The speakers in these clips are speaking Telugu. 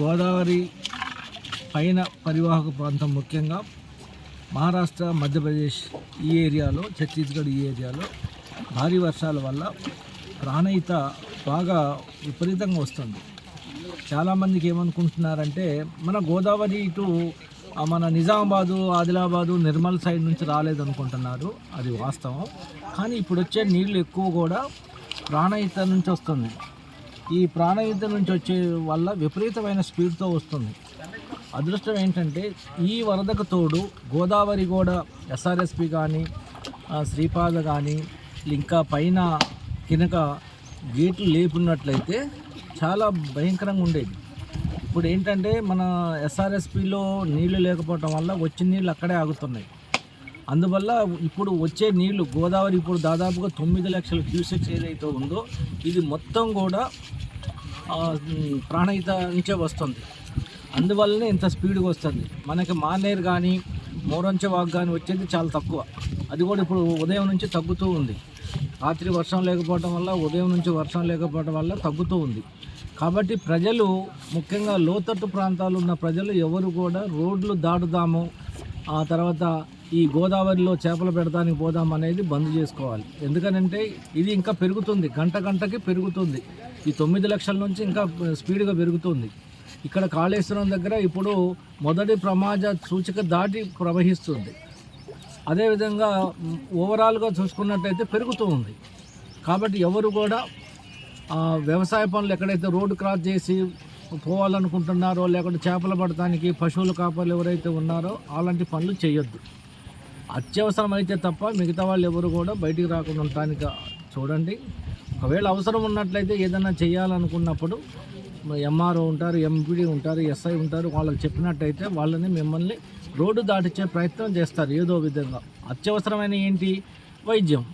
గోదావరి పైన పరివాహక ప్రాంతం ముఖ్యంగా మహారాష్ట్ర మధ్యప్రదేశ్ ఈ ఏరియాలో ఛత్తీస్గఢ్ ఈ ఏరియాలో భారీ వర్షాల వల్ల ప్రాణహిత బాగా విపరీతంగా వస్తుంది. చాలామందికి ఏమనుకుంటున్నారంటే మన గోదావరి ఇటు మన నిజామాబాదు ఆదిలాబాదు నిర్మల్ సైడ్ నుంచి రాలేదనుకుంటున్నారు. అది వాస్తవం. కానీ ఇప్పుడు వచ్చే నీళ్ళు ఎక్కువ కూడా ప్రాణహిత నుంచి వస్తుంది. ఈ ప్రాణహిత నుంచి వచ్చే వల్ల విపరీతమైన స్పీడ్తో వస్తుంది. అదృష్టం ఏంటంటే ఈ వరదకు తోడు గోదావరి కూడా ఎస్ఆర్ఎస్పి కానీ శ్రీపాద కానీ ఇంకా పైన కినక గేట్లు లేపున్నట్లయితే చాలా భయంకరంగా ఉండేది. ఇప్పుడు ఏంటంటే మన ఎస్ఆర్ఎస్పిలో నీళ్ళు లేకపోవటం వల్ల వచ్చిన నీళ్ళు అక్కడే ఆగుతున్నాయి. అందువల్ల ఇప్పుడు వచ్చే నీళ్ళు గోదావరి ఇప్పుడు దాదాపుగా తొమ్మిది లక్షల క్యూసెక్స్ ఏదైతే ఉందో ఇది మొత్తం కూడా ప్రాణహిత నుంచే వస్తుంది. అందువల్లనే ఇంత స్పీడ్గా వస్తుంది. మనకి మానేరు కానీ మోరంచె వాక్ కానీ వచ్చేది చాలా తక్కువ. అది కూడా ఇప్పుడు ఉదయం నుంచి తగ్గుతూ ఉంది. రాత్రి వర్షం లేకపోవడం వల్ల ఉదయం నుంచి వర్షం లేకపోవడం వల్ల తగ్గుతూ ఉంది. కాబట్టి ప్రజలు ముఖ్యంగా లోతట్టు ప్రాంతాలు ఉన్న ప్రజలు ఎవరు కూడా రోడ్లు దాటుదాము ఆ తర్వాత ఈ గోదావరిలో చేపలు పెడతానికి పోదాం అనేది బంద్ చేసుకోవాలి. ఎందుకనంటే ఇది ఇంకా పెరుగుతుంది గంట గంటకి పెరుగుతుంది. ఈ తొమ్మిది లక్షల నుంచి ఇంకా స్పీడ్గా పెరుగుతుంది. ఇక్కడ కాళేశ్వరం దగ్గర ఇప్పుడు మొదటి ప్రమాద సూచిక దాటి ప్రవహిస్తుంది. అదేవిధంగా ఓవరాల్గా చూసుకున్నట్టయితే పెరుగుతూ ఉంది. కాబట్టి ఎవరు కూడా వ్యవసాయ పనులు ఎక్కడైతే రోడ్డు క్రాస్ చేసి పోవాలనుకుంటున్నారో లేకుంటే చేపలు పడటానికి పశువుల కాపర్లు ఎవరైతే ఉన్నారో అలాంటి పనులు చేయొద్దు. అత్యవసరం అయితే తప్ప మిగతా వాళ్ళు ఎవరు కూడా బయటికి రాకుండా ఉండటానికి చూడండి. ఒకవేళ అవసరం ఉన్నట్లయితే ఏదైనా చేయాలనుకున్నప్పుడు ఎంఆర్ఓ ఉంటారు ఎంపీడీ ఉంటారు ఎస్ఐ ఉంటారు వాళ్ళకి చెప్పినట్టయితే వాళ్ళని మిమ్మల్ని రోడ్డు దాటించే ప్రయత్నం చేస్తారు ఏదో విధంగా. అత్యవసరమైన ఏంటి? వైద్యం.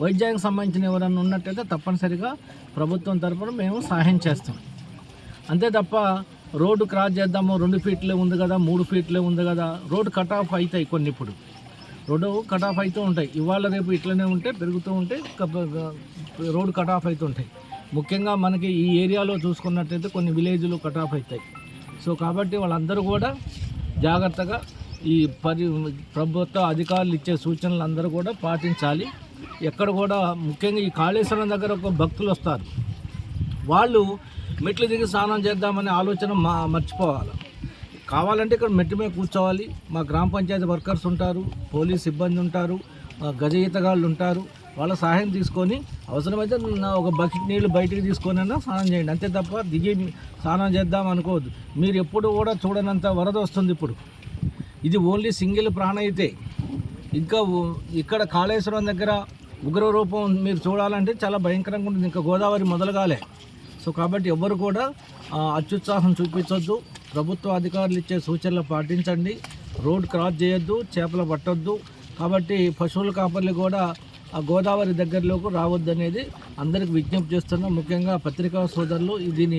వైద్యానికి సంబంధించిన ఎవరైనా ఉన్నట్టయితే తప్పనిసరిగా ప్రభుత్వం తరఫున మేము సహాయం చేస్తాం. అంతే తప్ప రోడ్డు క్రాస్ చేద్దాము రెండు ఫీట్లే ఉంది కదా మూడు ఫీట్లే ఉంది కదా రోడ్డు కట్ ఆఫ్ అవుతాయి కొన్ని ఇప్పుడు. రోడ్డు కట్ ఆఫ్ అవుతూ ఉంటాయి. ఇవాళ రేపు ఇట్లనే ఉంటే పెరుగుతూ ఉంటే రోడ్డు కట్ ఆఫ్ అవుతుంటాయి ముఖ్యంగా మనకి ఈ ఏరియాలో చూసుకున్నట్టయితే కొన్ని విలేజ్లు కట్ ఆఫ్ అవుతాయి. సో కాబట్టి వాళ్ళందరూ కూడా జాగ్రత్తగా ఈ పరి ప్రభుత్వ అధికారులు ఇచ్చే సూచనలు అందరూ కూడా పాటించాలి. ఎక్కడ కూడా ముఖ్యంగా ఈ కాళేశ్వరం దగ్గర ఒక భక్తులు వస్తారు. వాళ్ళు మెట్లు దిగి స్నానం చేద్దామనే ఆలోచన మా మర్చిపోవాలి. కావాలంటే ఇక్కడ మెట్టు మీద కూర్చోవాలి. మా గ్రామ పంచాయతీ వర్కర్స్ ఉంటారు పోలీస్ సిబ్బంది ఉంటారు గజ ఈతగాళ్ళు ఉంటారు. వాళ్ళ సహాయం తీసుకొని అవసరమైతే నా ఒక బకెట్ నీళ్ళు బయటికి తీసుకొని అయినా స్నానం చేయండి. అంతే తప్ప దిగి స్నానం చేద్దాం అనుకోవద్దు. మీరు ఎప్పుడు కూడా చూడనంత వరద వస్తుంది ఇప్పుడు. ఇది ఓన్లీ సింగిల్ ప్రాణయితే ఇంకా ఇక్కడ కాళేశ్వరం దగ్గర ఉగ్ర రూపం మీరు చూడాలంటే చాలా భయంకరంగా ఉంటుంది. ఇంకా గోదావరి మొదలుగాలే. సో కాబట్టి ఎవ్వరు కూడా అత్యుత్సాహం చూపించొద్దు. ప్రభుత్వ అధికారులు ఇచ్చే సూచనలు పాటించండి. రోడ్ క్రాస్ చేయొద్దు చేపలు పట్టొద్దు. కాబట్టి పశువుల కాపర్లు కూడా ఆ గోదావరి దగ్గరలోకి రావద్దు అనేది అందరికి విజ్ఞప్తి చేస్తున్నాం. ముఖ్యంగా పత్రికా సోదరులు దీని